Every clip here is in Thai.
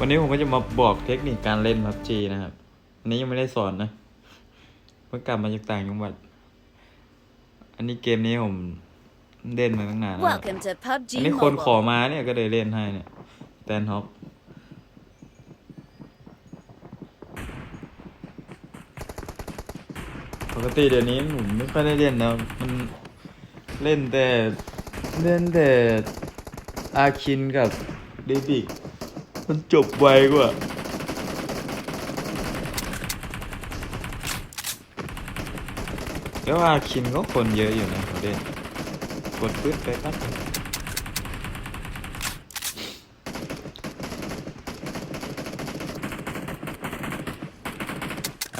วันนี้ผมก็จะมาบอกเทคนิคการเล่นพับจีนะครับ อันนี้ยังไม่ได้สอนนะเพิ่งกลับมาจากต่างจังหวัด อันนี้เกมนี้ผมเล่นมาตั้งนานแล้ว Welcome to อัน PUBG นี้คนขอ Mobile. มาเนี่ยก็เลยเล่นให้เนี่ยแตนฮอปปกติเดี๋ยวนี้ผมไม่ค่อยได้เล่นแล้ว มันเล่นแต่เล่นแต่อาคินกับเดบิก มันจบไวกว่า แล้วอาคินก็คนเยอะอยู่นะเขาเล่นกดปึ๊ดไปปั๊บ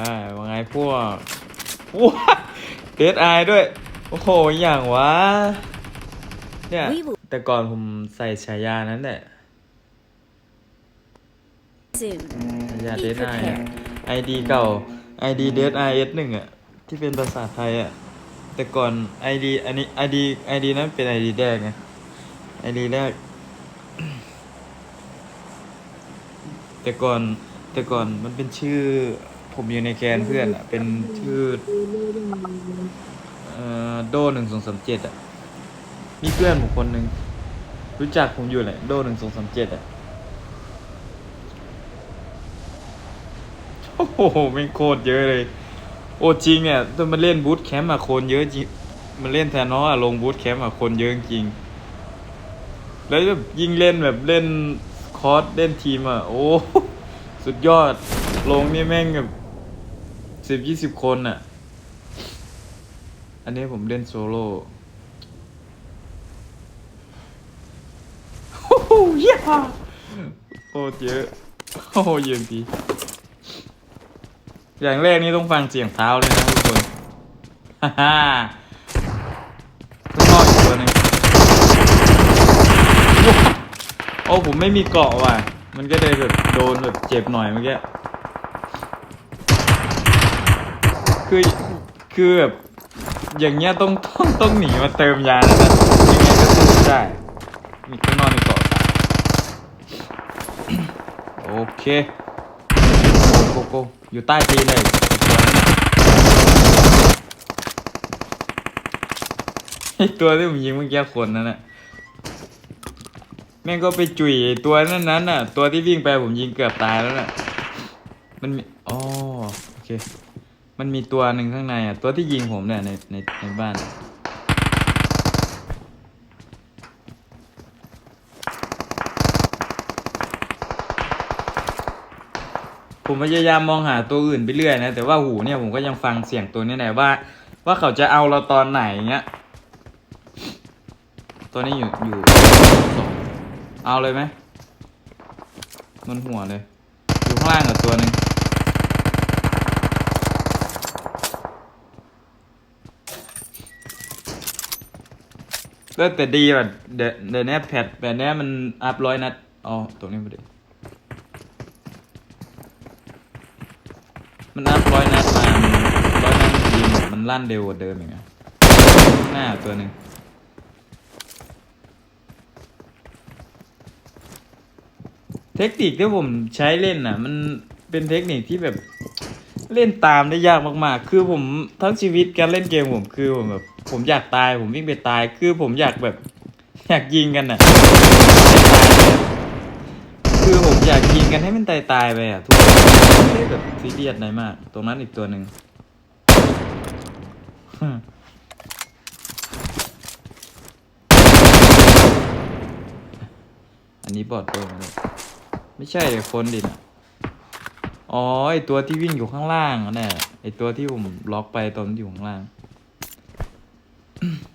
อ่าว่าไงพวกว้าเดดไอด้วย โอ้โห อย่างวะเนี่ย We will แต่ก่อนผมใส่ฉายานั้นแหละ soon. ฉายา Be เดดไอ prepared. ไอดีเก่าไอดีเดดไอเอสหนึ่งอะ ที่เป็นภาษาไทยอะ แต่ก่อนไอดีอันนี้ไอดีไอดีนั้นเป็นไอดีแรกไงไอดีแรก แต่ก่อนแต่ก่อนมันเป็นชื่อ ผมอยู่ในแกนเพื่อนอะ เป็นชื่อเอ่อโดหนึ่งสองสามเจ็ดอะมีเพื่อนผมคนหนึ่งรู้จักผมอยู่แหละโดหนึ่งสองสามเจ็ดอะ โอ้โหไม่งโคตรเยอะเลย โอ้จริงอะตอนมันเล่นบูทแคมป์อะคนเยอะจริงมันเล่นแทนน้ออะลงบูทแคมป์อะคนเยอะจริง แล้วแบบยิงเล่นแบบเล่นคอร์สเล่นทีมอะโอ้สุดยอดลงนี่แม่งแบบสิบยี่สิบคนอะอันนี้ผมเล่นโซโล่โอ้โหเยี่ยมโคตรเยอะโอ้เยี่ยมดี อย่างแรกนี่ต้องฟังเสียงเท้าเลยนะทุกคน ฮ่าฮ่าข้างนอกอีกตัวหนึงโอ้ผมไม่มีเกาะว่ะ มันก็เลยแบบโดนแบบเจ็บหน่อยเมื่อกี้ คือคือแบบอย่างเงี้ยต้องต้องต้องหนีมาเติมยาแล้วนะยังไงก็สู้ไม่ได้ มีข้างนอกมีเกาะสามโอเค โกโกโก อยู่ใต้ตีนเลยไอตัวที่ผมยิงเมื่อกี้คนนั้นน่ะแม่งก็ไปจุยตัวนั้นนั้นน่ะ ตัวที่วิ่งไปผมยิงเกือบตายแล้วน่ะ มันมีอ๋อโอเค มันมีตัวหนึ่งข้างในอะ ตัวที่ยิงผมเนี่ยในในในบ้าน ผมพยายามมองหาตัวอื่นไปเรื่อยนะ แต่ว่าหูเนี่ยผมก็ยังฟังเสียงตัวนี้แหละว่า ว่าเขาจะเอาเราตอนไหนเงี้ย ตัวนี้อยู่อยู่ เอาเลยไหมมันหัวเลย อยู่ข้างล่างกับตัวหนึ่งก็แต่ดีแบบเดี๋ยวเดี๋ยวนี้แพทแบบนี้มันอัพร้อยนัดอ๋อตรงนี้พอดี มันอัพร้อยนัดมาร้อยนัดยิงมันลั่นเร็วกว่าเดิมอย่างเงี้ยหน้าตัวหนึ่งเทคนิคที่ผมใช้เล่นน่ะ มันเป็นเทคนิคที่แบบเล่นตามได้ยากมากๆ คือผมทั้งชีวิตการเล่นเกมผมคือผมแบบผมอยากตายผมวิ่งไปตาย คือผมอยากแบบอยากยิงกันน่ะ อยากยิงกันให้มันตายตายๆไปอะทุกคนไม่ได้แบบซีเรียสอะไรมาก ตรงนั้นอีกตัวหนึ่งอันนี้บอดตัวเลยไม่ใช่เดี๋ยวคนดินะอ๋อไอตัวที่วิ่งอยู่ข้างล่างอะเนี่ยไอตัวที่ผมล็อกไปตอนที่อยู่ข้างล่าง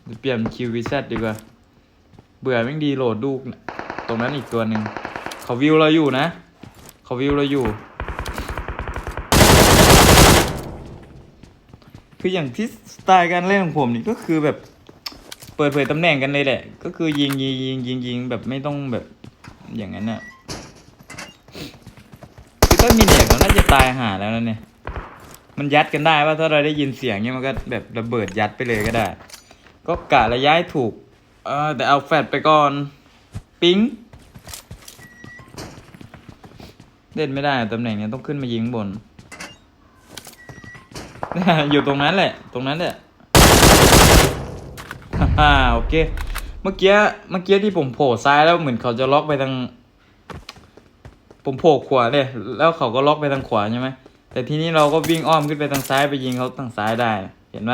เดี๋ยวเปลี่ยนคิววีซดีกว่า เบื่อแม่งดีโหลดลูก ตรงนั้นอีกตัวหนึ่ง เขาวิวเราอยู่นะเขาวิวเราอยู่ คืออย่างที่สไตล์การเล่นของผมนี่ก็คือแบบ เปิดเผยตำแหน่งกันเลยแหละ ก็คือยิงยิงยิงยิงยิงแบบไม่ต้องแบบอย่างนั้นน่ะคือถ้ามีเด็กเราน่าจะตายหาแล้วนะเนี่ย มันยัดกันได้ว่าถ้าเราได้ยินเสียงเนี่ยมันก็แบบระเบิดยัดไปเลยก็ได้ ก็กะระยะให้ถูก เออแต่เอาแฟดไปก่อน ปิ๊ง เล่นไม่ได้ตำแหน่งเนี้ยต้องขึ้นมายิงบน อยู่ตรงนั้นแหละ ตรงนั้นแหละฮ่าโอเค เมื่อกี้เมื่อกี้ที่ผมโผล่ซ้ายแล้วเหมือนเขาจะล็อกไปทาง ผมโผล่ขวาเลยแล้วเขาก็ล็อกไปทางขวาใช่ไหมแต่ทีนี้เราก็วิ่งอ้อมขึ้นไปทางซ้ายไปยิงเขาทางซ้ายได้ เห็นไหม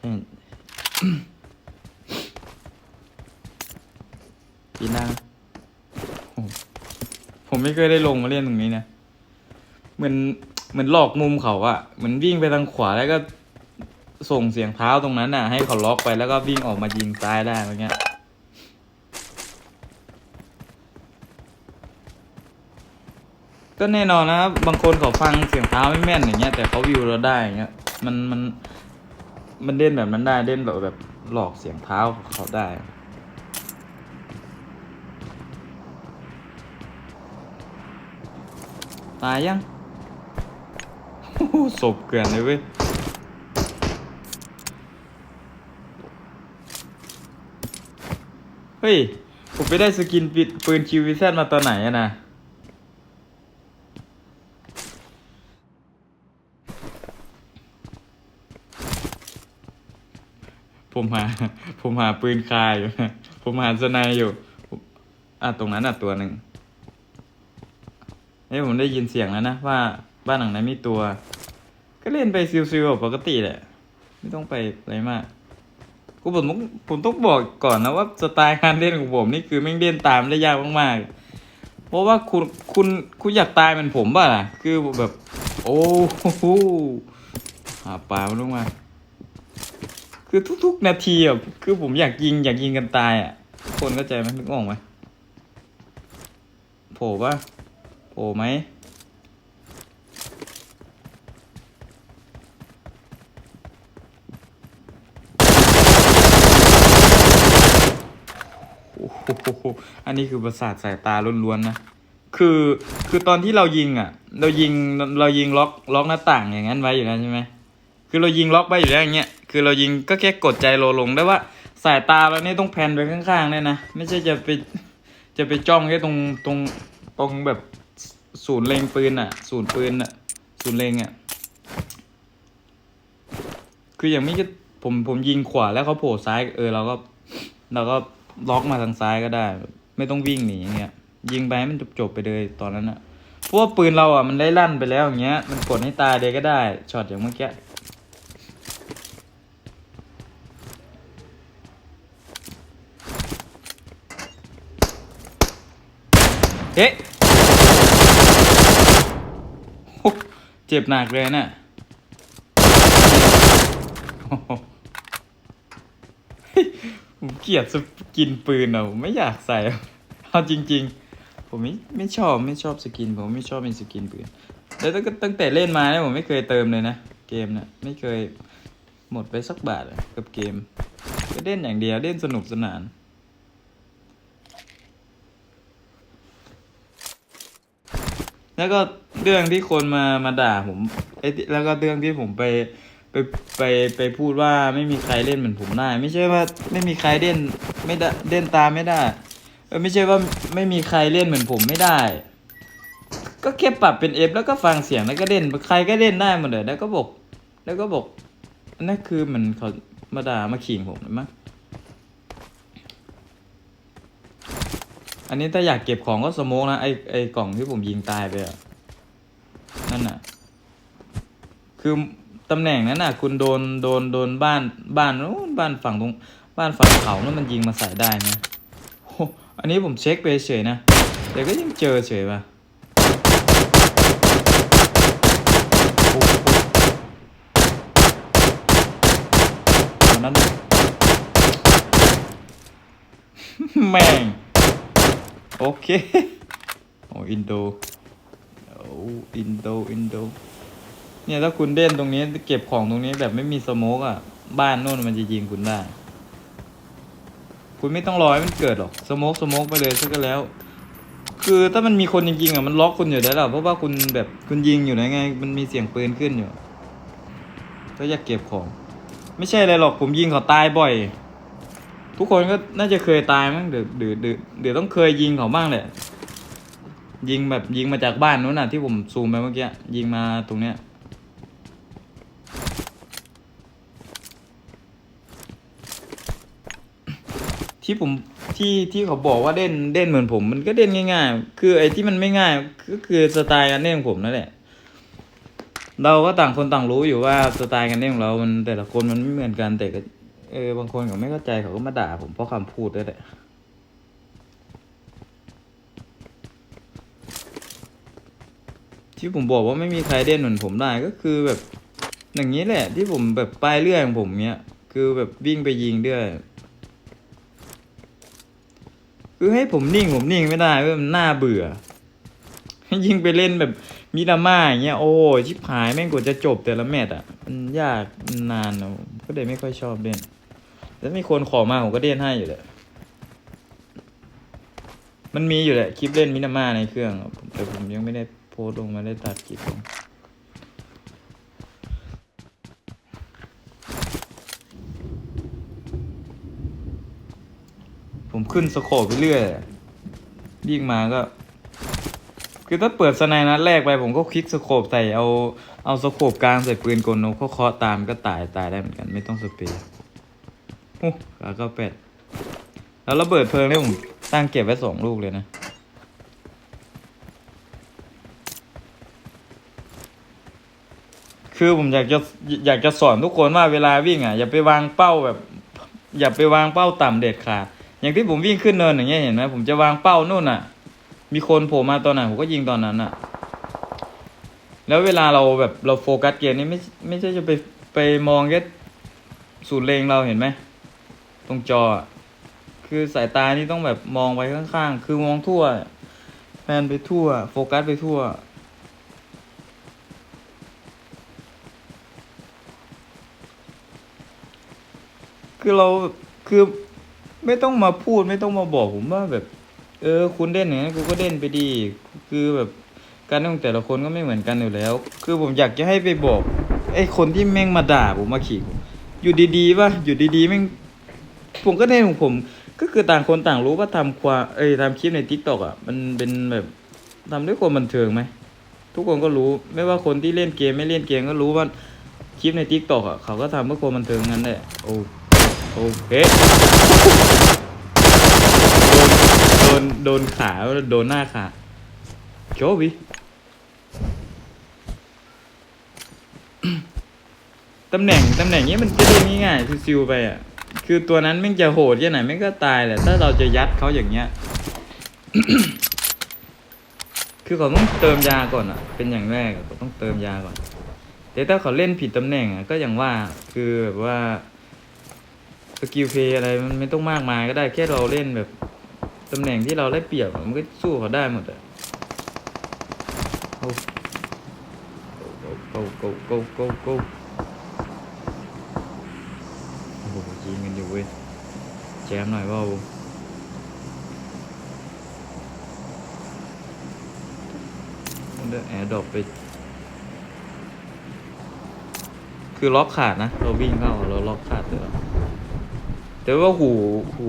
เห็นปีน้า ผมไม่เคยได้ลงมาเล่นตรงนี้นะเหมือนเหมือนหลอกมุมเขาอะเหมือนวิ่งไปทางขวาแล้วก็ส่งเสียงเท้าตรงนั้นน่ะ ให้เขาล็อกไปแล้วก็วิ่งออกมายิงซ้ายได้อะไรเงี้ยก็แน่นอนนะครับบางคนเขาฟังเสียงเท้าไม่แม่นอย่างเงี้ยแต่เขาวิวเราได้อย่างเงี้ยมันมันมันเด่นแบบนั้นได้เด่นแบบแบบหลอกเสียงเท้าเขาได้ ตายยังโอ้โหศพเกลื่อนเลยเว้ย เฮ้ย ผมไปได้สกินปิดปืนคิววิซมาตอนไหนอะนะผมหาผมหาปืนคายอยู่ ผมหาสไนอยู่ อะ ตรงนั้นอะ ตัวหนึ่ง เฮ้ยผมได้ยินเสียงแล้วนะว่าบ้านหลังนั้นมีตัว ก็เล่นไปซิวๆแบบปกติแหละ ไม่ต้องไปอะไรมากกูผมผมต้องบอกก่อนนะว่าสไตล์การเล่นของผมนี่คือแม่เล่นตามได้ยากมากๆ เพราะว่าคุณคุณคุณอยากตายเหมือนผมป่ะล่ะ คือแบบ โอ้โหหาปลามันลงมา คือทุก ๆ นาทีอะคือผมอยากยิงอยากยิงกันตายอะ คนเข้าใจไหมนึกออกไหมโผล่ปะ โผล่ไหมอันนี้คือประสาทสายตาล้วนๆนะ คือ คือตอนที่เรายิงอะ เรายิง เรายิงล็อก ล็อกหน้าต่างอย่างนั้นไว้อยู่แล้วใช่ไหม คือเรายิงล็อกไปอยู่แล้วอย่างเงี้ย คือเรายิงก็แค่กดใจโลลงได้ว่าสายตาเราเนี่ยต้องแพนไปข้างๆเลยนะ ไม่ใช่จะไป จะไปจ้องแค่ตรง ตรง ตรงแบบ ศูนย์เล็งปืนอะ ศูนย์ปืนอะ ศูนย์เล็งอะ คืออย่างนี้ก็ผมผมยิงขวาแล้วเขาโผล่ซ้าย เออเราก็เราก็ล็อกมาทางซ้ายก็ได้ ไม่ต้องวิ่งหนีอย่างเงี้ย ยิงไปให้มันจบๆไปเลยตอนนั้นอะเพราะว่าปืนเราอะมันได้ลั่นไปแล้วอย่างเงี้ย มันกดให้ตายเลยก็ได้ช็อตอย่างเมื่อกี้เอ๊ะโอ้เจ็บหนักเลยน่ะโอ้โหเฮ้ยผมเกลียดสกินปืนอะผมไม่อยากใส่เอาจริง ๆ ผมไม่ไม่ชอบไม่ชอบสกิน ผมไม่ชอบเป็นสกินปืนแล้วตั้งตั้งแต่เล่นมาเนี่ยผมไม่เคยเติมเลยนะเกมเนี่ยไม่เคยหมดไปสักบาทเลยกับเกมก็เล่นอย่างเดียวเล่นสนุกสนานแล้วก็ เรื่องที่คนมามาด่าผมไอ้ที่แล้วก็เรื่องที่ผมไปไปไปไปพูดว่าไม่มีใครเล่นเหมือนผมได้ ไม่ใช่ว่าไม่มีใครเล่นไม่ได้เล่นตามไม่ได้เออไม่ใช่ว่าไม่มีใครเล่นเหมือนผมไม่ได้ ก็แค่ปรับเป็นเอฟแล้วก็ฟังเสียงแล้วก็เล่นใครก็เล่นได้หมดเลยแล้วก็บอก แล้วก็บอกนั่นคือมันเขามาด่ามาขิงผมหรือมั้งอันนี้ถ้าอยากเก็บของก็สโมกนะไอไอกล่องที่ผมยิงตายไปอะ นั่นน่ะ คือตำแหน่งนั้นน่ะ คุณโดนโดนโดนบ้านบ้านนู้นบ้านฝั่งตรง บ้านฝั่งเขานั่นมันยิงมาใส่ได้นะโอ้อันนี้ผมเช็คไปเฉยนะแต่ก็ยังเจอเฉยว่ะนั้นแม่ง โอเค โอ้อินโด อินโดอินโดเนี่ยถ้าคุณเล่นตรงนี้เก็บของตรงนี้แบบไม่มีสโมกอะ บ้านโน่นมันจะยิงคุณได้ คุณไม่ต้องรอให้มันเกิดหรอกสโมกสโมกไปเลยซะก็แล้ว คือถ้ามันมีคนจริงๆอะมันล็อกคุณอยู่ได้แล้วเพราะว่าคุณแบบคุณยิงอยู่ไหนไง มันมีเสียงปืนขึ้นอยู่ก็อยากเก็บของ ไม่ใช่อะไรหรอกผมยิงเขาตายบ่อย ทุกคนก็น่าจะเคยตายมั้งเดี๋ยวเดี๋ยวเดี๋ยวเดี๋ยวต้องเคยยิงเขาบ้างแหละ ยิงแบบยิงมาจากบ้านนู้นน่ะที่ผมซูมไปเมื่อกี้ยิงมาตรงเนี้ยที่ผมที่ที่เขาบอกว่าเด่นเด่นเหมือนผม มันก็เด่นง่าย ๆ คือไอ้ที่มันไม่ง่าย ก็คือสไตล์การเล่นของผมนั่นแหละ เราก็ต่างคนต่างรู้อยู่ว่าสไตล์การเล่นของเรา มันแต่ละคนมันไม่เหมือนกันแต่ก็เออบางคนเขาไม่เข้าใจเขาก็มาด่าผมเพราะคำพูดด้วยแหละ ที่ผมบอกว่าไม่มีใครเด่นเหมือนผมได้ก็คือแบบ อย่างนี้แหละ ที่ผมแบบไปเรื่อยของผมเนี้ย คือแบบวิ่งไปยิงเรื่อยคือให้ผมนิ่งผมนิ่งไม่ได้เว้ยมันน่าเบื่อ ให้ยิงไปเล่นแบบมิราม่าอย่างเงี้ยโอ้ยชิบหายแม่งกว่าจะจบแต่ละแมตช์อะมันยากมันนานนะผมก็เลยไม่ค่อยชอบเล่นแล้วมีคนขอมาผมก็เล่นให้อยู่แหละมันมีอยู่แหละคลิปเล่นมินาม่าในเครื่อง แต่ผมยังไม่ได้ โพสลงมาได้ตัดคลิปลงผมขึ้นสโคปไปเรื่อยยิ่งมาก็ คือถ้าเปิดสไนนัดแรกไป ผมก็คลิกสโคปใส่เอาเอาสโคปกลางใส่ปืนกลนกเขาเคาะตามก็ตายตายได้เหมือนกันไม่ต้องสเปรย์โอ้ขาก้าแปดแล้วระเบิดเพลิงเนี่ยผมตั้งเก็บไว้สองลูกเลยนะ คือผมอยากจะอยากจะสอนทุกคนว่าเวลาวิ่งอะอย่าไปวางเป้าแบบ อย่าไปวางเป้าต่ำเด็ดขาดอย่างที่ผมวิ่งขึ้นเนินอย่างเงี้ยเห็นไหมผมจะวางเป้านู่นอะ มีคนโผล่มาตอนไหนผมก็ยิงตอนนั้นอะ แล้วเวลาเราแบบเราโฟกัสเกมนี้ไม่ไม่ใช่จะไปไปมองแค่ศูนย์เลงเราเห็นไหมตรงจออะคือสายตานี่ต้องแบบมองไปข้างๆ คือมองทั่วแพนไปทั่ว โฟกัสไปทั่ว คือเราคือไม่ต้องมาพูดไม่ต้องมาบอกผมว่าแบบ เออ คุณเล่นอย่างนั้นกูก็เล่นไปดี คือแบบการเล่นของแต่ละคนก็ไม่เหมือนกันอยู่แล้ว คือผมอยากจะให้ไปบอกไอ้คนที่แม่งมาด่าผมมาขิงผมอยู่ดีๆว่าอยู่ดีๆแม่งผมก็เล่นของผม ก็คือต่างคนต่างรู้ว่าทำความเอ้ยทำคลิปในทิกตอกอะมันเป็นแบบทำด้วยความบันเทิงไหมทุกคนก็รู้ไม่ว่าคนที่เล่นเกมไม่เล่นเกมก็รู้ว่าคลิปในทิกตอกอะเขาก็ทำเพื่อความบันเทิงนั่นแหละโอ้ โอเคโดนโดนโดนขาโดนหน้าขาโชวิตำแหน่งตำแหน่งนี้มันจะเล่นง่ายๆซิวๆไปอะคือตัวนั้นแม่งจะโหดแค่ไหนแม่งก็ตายแหละถ้าเราจะยัดเขาอย่างเงี้ย คือเขาต้องเติมยาก่อนอะ เป็นอย่างแรกเขาต้องเติมยาก่อนแต่ถ้าเขาเล่นผิดตำแหน่งอะก็อย่างว่าคือแบบว่า สกิลเพย์อะไรมันไม่ต้องมากมายก็ได้แค่เราเล่นแบบตำแหน่งที่เราได้เปรียบมันก็สู้เขาได้หมดอะโอ้โก้โก้โก้โก้โก้โอ้โหยิงกันอยู่เว้ยแจมหน่อยว่าเดแอร์ดรอปไป คือล็อกขาดนะ เราวิ่งเข้าเราล็อกขาดเลย แต่ว่าหูหู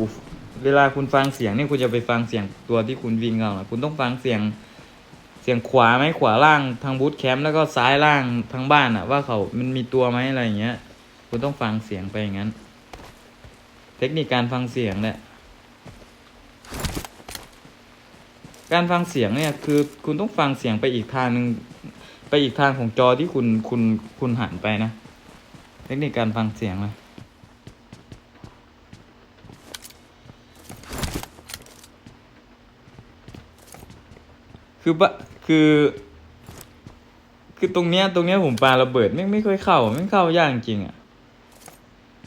เวลาคุณฟังเสียงเนี่ยคุณจะไปฟังเสียงตัวที่คุณวิ่งเอาคุณต้องฟังเสียงเสียงขวาไหมขวาล่างทางบูทแคมป์แล้วก็ซ้ายล่างทางบ้านอะว่าเขามันมีตัวไหมอะไรอย่างเงี้ย คุณต้องฟังเสียงไปอย่างนั้น เทคนิคการฟังเสียงแหละการฟังเสียงเนี่ยคือคุณต้องฟังเสียงไปอีกทางหนึ่งไปอีกทางของจอที่คุณคุณคุณหันไปนะ เทคนิคการฟังเสียงเล คือบะคือ คือตรงเนี้ยตรงเนี้ยผมปาระเบิดไม่ไม่ค่อยเข้าไม่เข้ายากจริงอะ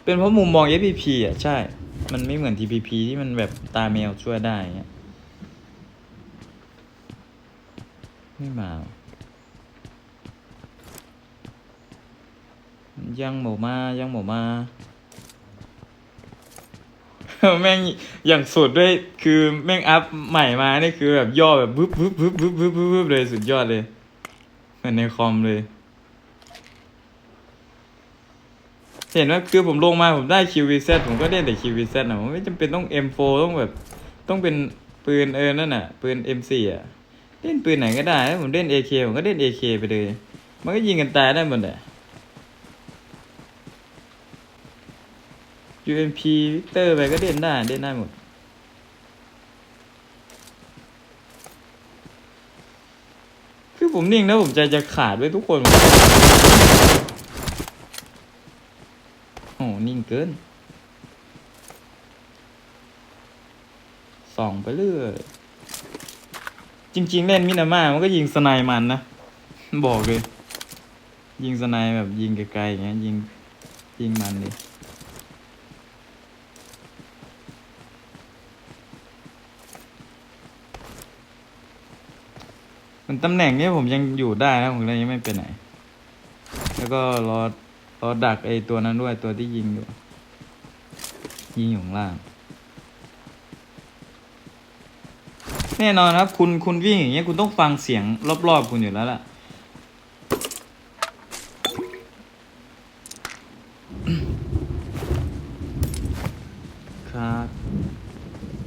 เป็นเพราะมุมมอง FPP อะใช่ มันไม่เหมือน TPP ที่มันแบบตาแมวช่วยได้เงี้ยไม่มายังหมูมายังหมูมา แม่งอย่างสุดด้วยคือแม่งอัพใหม่มานี่คือแบบย่อแบบบึ๊บบึ๊บบึ๊บบึ๊บบึ๊บบึ๊บเลยสุดยอดเลยเหมือนในคอมเลย เห็นว่าคือผมลงมาผมได้ QVZ ผมก็เล่นแต่ QVZ นะผมไม่จำเป็นต้อง M4 ต้องแบบ ต้องเป็นปืนเออนั่นน่ะ ปืน M4 อะ เล่นปืนไหนก็ได้ ผมเล่น AK ผมก็เล่น AK ไปเลย มันก็ยิงกันตายได้หมดแหละ UMP วิกเตอร์ไปก็เล่นได้เล่นได้หมด คือผมนิ่งนะผมใจจะขาดไว้ทุกคน โอ้โหนิ่งเกิน ส่องไปเรื่อย จริง ๆ เล่นมินาม่ามันก็ยิงสไนมันนะ บอกเลย ยิงสไนแบบยิงไกลๆอย่างเงี้ยยิงยิงมันเลย มันตำแหน่งเนี้ยผมยังอยู่ได้นะผมเลยยังไม่ไปไหน แล้วก็รอรอดักไอตัวนั้นด้วยตัวที่ยิงอยู่ยิงอยู่ข้างล่าง แน่นอนครับ คุณคุณวิ่งอย่างเงี้ยคุณต้องฟังเสียงรอบๆคุณอยู่แล้วล่ะครับ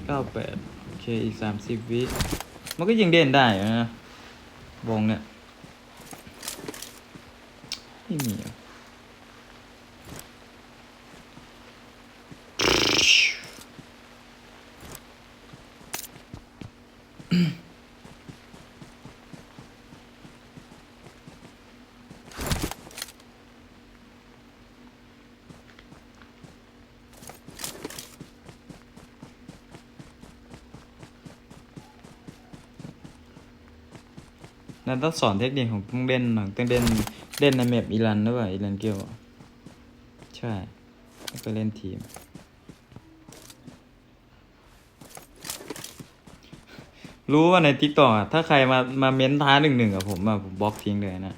เก้าแปดโอเคอีกสามสิบวิมันก็ยิงเด่นได้นะ วงเนี่ย ไม่มีอะ นั่นต้องสอนเทคนิคของต้องเล่นหน่อยต้องเล่นเล่นในแมปอีรันหรือเปล่าอีรันเกียวใช่แล้วก็เล่นทีม รู้ว่าในทิกตอกถ้าใครมามาเม้นท้าหนึ่งหนึ่งกับผมอะผมบล็อกทิ้งเลยนะ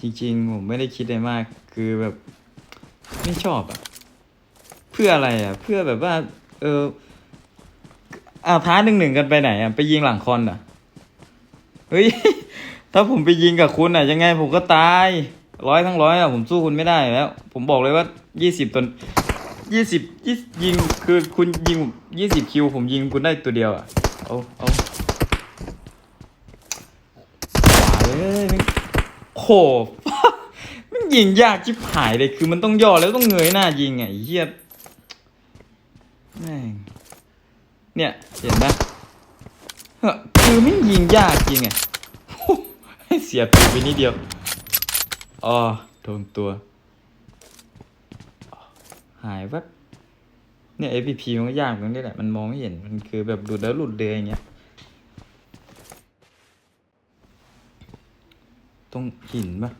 จริงๆผมไม่ได้คิดอะไรมาก คือแบบไม่ชอบอะเพื่ออะไรอะเพื่อแบบว่า เอออ้าวท้าหนึ่งหนึ่งกันไปไหนอะไปยิงหลังคอนอะ เฮ้ย ถ้าผมไปยิงกับคุณอะยังไงผมก็ตายร้อยทั้งร้อยอะผมสู้คุณไม่ได้แล้ว ผมบอกเลยว่ายี่สิบตนยี่สิบยี่ยิงคือคุณยิงยี่สิบคิว ผมยิงคุณได้ตัวเดียวอะเอาเอาขวาเลยโหมันยิงยากชิบหายเลยคือมันต้องย่อแล้วต้องเงยหน้ายิงไงเฮียแม่งเนี่ยเห็นปะเฮ้อ คือไม่ยิงยากจริงไงให้เสียตัวไปนิดเดียวอ๋อโดนตัว หายแวบเนี่ย APP มันก็ยากตรงนี้แหละ มันมองไม่เห็น มันคือแบบหลุดแล้วหลุดเลยอย่างเงี้ย ตรงหินปะ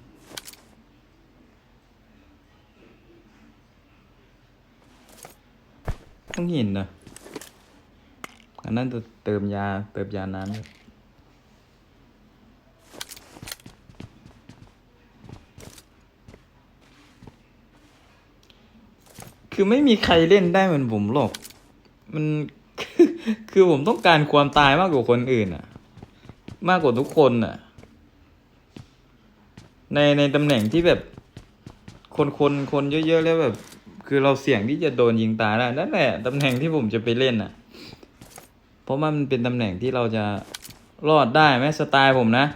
ต้องหินนะ อันนั้นจะเติมยาเติมยาน้ำอยู่คือไม่มีใครเล่นได้เหมือนผมหรอก มันคือผมต้องการความตายมากกว่าคนอื่นอะมากกว่าทุกคนอะในในตำแหน่งที่แบบ คนคนคนเยอะๆแล้วแบบ คือเราเสี่ยงที่จะโดนยิงตายได้นั่นแหละตำแหน่งที่ผมจะไปเล่นอะ ราะมันเป็นตำแหน่งที่เราจะรอดได้ไหมสไตล์ผมนะ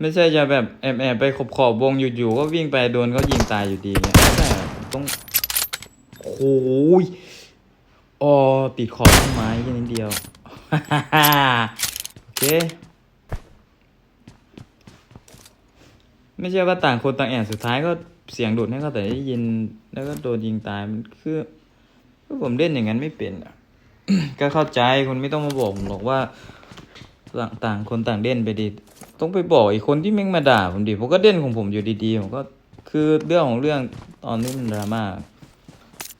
ไม่ใช่จะแบบแอบแอบไปขอบขอบวงอยู่ๆก็วิ่งไปโดนเขายิงตายอยู่ดีเงี้ยไม่ต้องโอ้ยอ๋อติดขอบต้นไม้แค่นิดเดียวโอเคไม่ใช่ว่าต่างคนต่างแอบสุดท้ายก็เสียงดูดให้เขาแต่ได้ยินแล้วก็โดนยิงตายมันคือคือผมเล่นอย่างนั้นไม่เป็นอะ ก็เข้าใจคุณไม่ต้องมาบอกผมหรอกว่าต่างคนต่างเล่นไปดิต้องไปบอกอีกคนที่แม่งมาด่าผมดิผมก็เล่นของผมอยู่ดีๆผมก็คือเรื่องของเรื่องตอนนี้มันดราม่า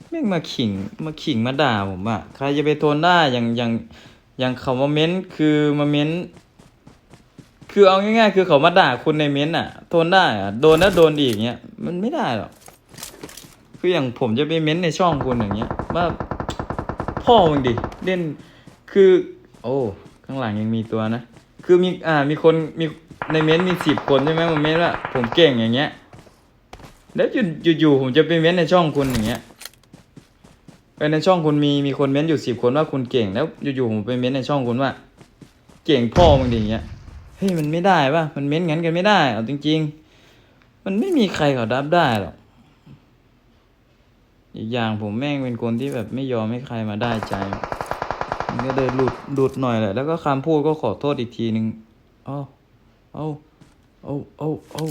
แม่งมาขิงมาขิงมาด่าผมอะใครจะไปทนได้อย่างอย่างอย่างเขามาเม้นคือมาเม้น คือเอาง่ายๆ คือเขามาด่าคุณในเม้นต์อะทนได้อะโดนแล้วโดนอีกเงี้ยมันไม่ได้หรอกคืออย่างผมจะไปเม้นต์ในช่องคุณอย่างเงี้ยว่า พ่อมึงดิเล่นคือ โอ้ข้างหลังยังมีตัวนะ คือมีอ่ามีคนมีในเม้นต์มีสิบคนใช่ไหมมาเม้นต์ว่าผมเก่งอย่างเงี้ย แล้วอยู่อยู่ผมจะไปเม้นต์ในช่องคุณอย่างเงี้ยไปในช่องคุณมีมีคนเม้นต์อยู่สิบคนว่าคุณเก่งแล้วอยู่ๆผมไปเม้นต์ในช่องคุณว่า เก่งพ่อมึงดิอย่างเงี้ยเฮ้ยมันไม่ได้ป่ะมันเม้นงั้นกันไม่ได้เอาจริง ๆ มันไม่มีใครเขารับได้หรอก อีกอย่างผมแม่งเป็นคนที่แบบไม่ยอมให้ใครมาได้ใจ มันก็เลยหลุดหลุดหน่อยแหละ แล้วก็คำพูดก็ขอโทษอีกทีหนึ่งเอาเอาเอาเอาเอา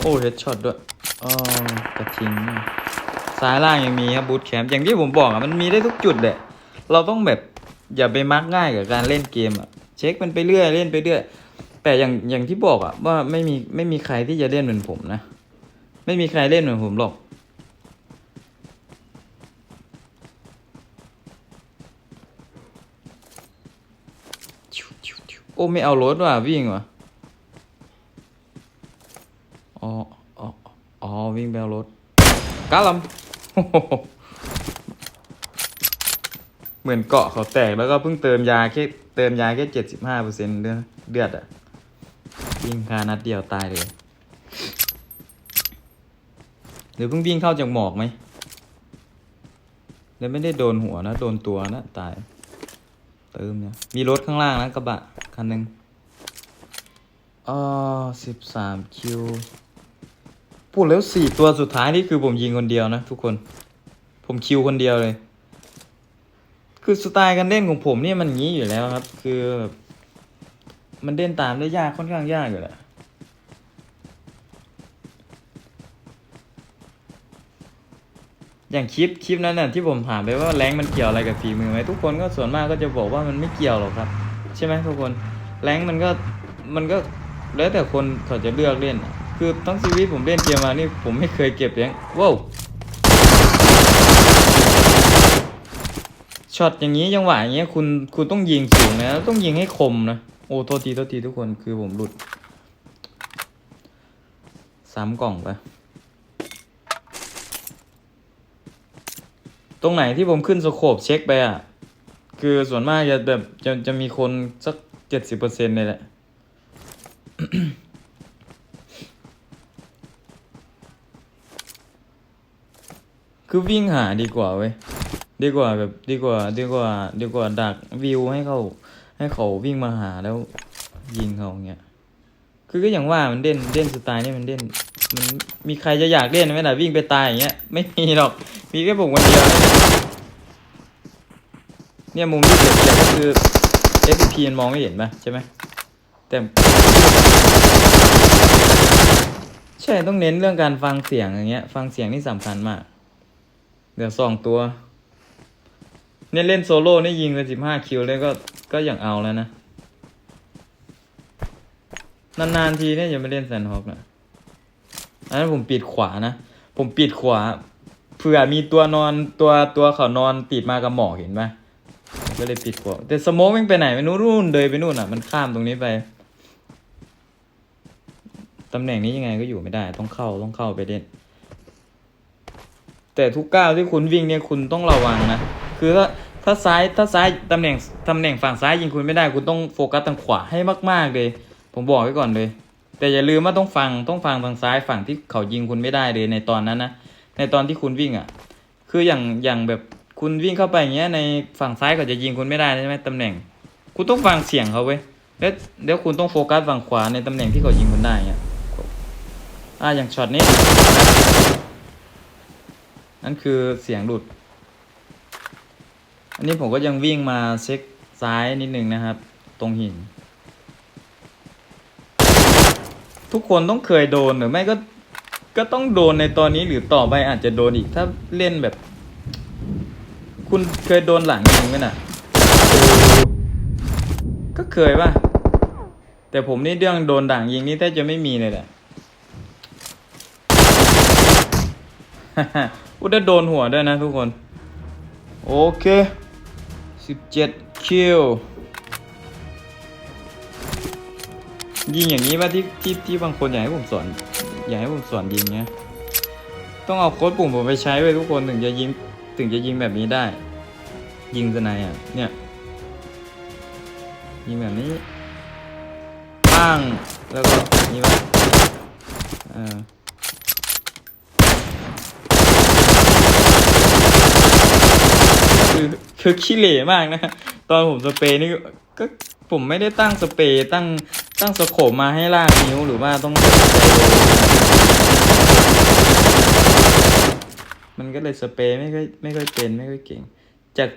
โอ้เฮดช็อตด้วยอ๋อกระทิงซ้ายล่างยังมีครับบูทแคมป์อย่างที่ผมบอกอะมันมีได้ทุกจุดแหละ เราต้องแบบอย่าไปมักง่ายกับการเล่นเกมอะ เช็คมันไปเรื่อยเล่นไปเรื่อยแต่อย่างอย่างที่บอกอะว่าไม่มีไม่มีใครที่จะเล่นเหมือนผมนะ ไม่มีใครเล่นเหมือนผมหรอกโอ้ไม่เอารถว่ะวิ่งว่ะอ๋ออ๋ออ๋อวิ่งไปเอารถกาลำเหมือนเกาะเขาแตกแล้วก็เพิ่งเติมยาแค่ เติมยาแค่เจ็ดสิบห้าเปอร์เซ็นต์เลือดเลือดอะวิ่งคานัดเดียวตายเลย หรือเพิ่งวิ่งเข้าจากหมอกไหมแล้วไม่ได้โดนหัวนะ โดนตัวนะ ตาย เติมเนี่ย มีรถข้างล่างนะกระบะ คันหนึ่งอ๋อสิบสามคิวพูดแล้วสี่ตัวสุดท้ายนี่คือผมยิงคนเดียวนะทุกคน ผมคิวคนเดียวเลย คือสไตล์การเล่นของผมเนี่ยมันงี้อยู่แล้วครับ คือแบบมันเล่นตามได้ยากค่อนข้างยากอยู่แหละอย่างคลิปคลิปนั้นน่ะที่ผมถามไปว่าแรงมันเกี่ยวอะไรกับฝีมือไหมทุกคนก็ส่วนมากก็จะบอกว่ามันไม่เกี่ยวหรอกครับ ใช่ไหมทุกคนแรงมันก็มันก็แล้วแต่คนเขาจะเลือกเล่น คือทั้งชีวิตผมเล่นเกมมานี่ผมไม่เคยเก็บแรงว้าว ช็อตอย่างนี้จังหวะอย่างเงี้ยคุณคุณต้องยิงสูงนะต้องยิงให้คมนะโอ้โทษทีโทษทีทุกคนคือผมหลุดซ้ำกล่องไปตรงไหนที่ผมขึ้นสโคปเช็คไปอะคือส่วนมากจะแบบจะจะมีคนสักเจ็ดสิบเปอร์เซ็นต์เลยแหละคือวิ่งหาดีกว่าเว้ย ดีกว่าแบบดีกว่าดีกว่าดีกว่าดักวิวให้เขาให้เขาวิ่งมาหาแล้วยิงเขาอย่างเงี้ย คือก็อย่างว่ามันเด่นเด่นสไตล์นี่มันเด่น มันมีใครจะอยากเล่นไหมล่ะวิ่งไปตายอย่างเงี้ยไม่มีหรอกมีแค่ผมคนเดียวเนี่ยมุมที่เสียเปรียบก็คือ FP มันมองไม่เห็นปะใช่ไหมแต่ใช่ต้องเน้นเรื่องการฟังเสียงอย่างเงี้ย ฟังเสียงนี่สำคัญมาก เดี๋ยวสองตัว เนี่ยเล่นโซโล่นี่ยิงไปสิบห้าคิวเลยก็ก็อย่างเอาแล้วนะ นานๆทีเนี่ยจะไม่เล่นแซนฮอกนะอันนั้นผมปิดขวานะ ผมปิดขวาเผื่อมีตัวนอนตัวตัวเขานอนติดมากับหมอกเห็นปะผมก็เลยปิดขวาแต่สโมกมันไปไหนไม่รู้นู่นเลยไปนู่นอะ มันข้ามตรงนี้ไปตำแหน่งนี้ยังไงก็อยู่ไม่ได้ ต้องเข้าต้องเข้าไปเล่นแต่ทุกก้าวที่คุณวิ่งเนี่ยคุณต้องระวังนะ คือถ้าถ้าซ้ายถ้าซ้ายตำแหน่งตำแหน่งฝั่งซ้ายยิงคุณไม่ได้คุณต้องโฟกัสทางขวาให้มาก ๆเลย ผมบอกไว้ก่อนเลย แต่อย่าลืมว่าต้องฟังต้องฟังทางซ้ายฝั่งที่เขายิงคุณไม่ได้เลยในตอนนั้นนะในตอนที่คุณวิ่งอะ คืออย่างอย่างแบบคุณวิ่งเข้าไปอย่างเงี้ยในฝั่งซ้ายเขาจะยิงคุณไม่ได้ใช่ไหมตำแหน่ง คุณต้องฟังเสียงเขาเว้ยแล้วเดี๋ยวคุณต้องโฟกัสฝั่งขวาในตำแหน่งที่เขายิงคุณได้เงี้ยอ่าอย่างช็อตนี้นั่นคือเสียงหลุด อันนี้ผมก็ยังวิ่งมาเช็คซ้ายนิดนึงนะครับ ตรงหิน ทุกคนต้องเคยโดนหรือไม่ก็ก็ต้องโดนในตอนนี้หรือต่อไปอาจจะโดนอีกถ้าเล่นแบบ คุณเคยโดนหลังยิงไหมน่ะ ก็เคยป่ะ แต่ผมนี่เรื่องโดนด่างยิงนี่แทบจะไม่มีเลยแหละอุยได้โดนหัวด้วยนะทุกคน โอเค สิบเจ็ดคิว ยิงอย่างนี้ว่าที่ที่ที่บางคนอยากให้ผมสอนอยากให้ผมสอนยิงเนี้ยต้องเอาโค้ดปุ่มผมไปใช้ไว้ทุกคนถึงจะยิงถึงจะยิงแบบนี้ได้ ยิงสไนอะเนี่ยยิงแบบนี้ปังแล้วก็นี่ว่าเออ คือขี้เหร่มากนะตอนผมสเปรย์นี่ก็ก็ผมไม่ได้ตั้งสเปรย์ตั้งตั้งสโคปมาให้ลากนิ้วหรือว่าต้อง มันก็เลยสเปรย์ไม่ค่อยไม่ค่อยเป็นไม่ค่อยเก่งจาก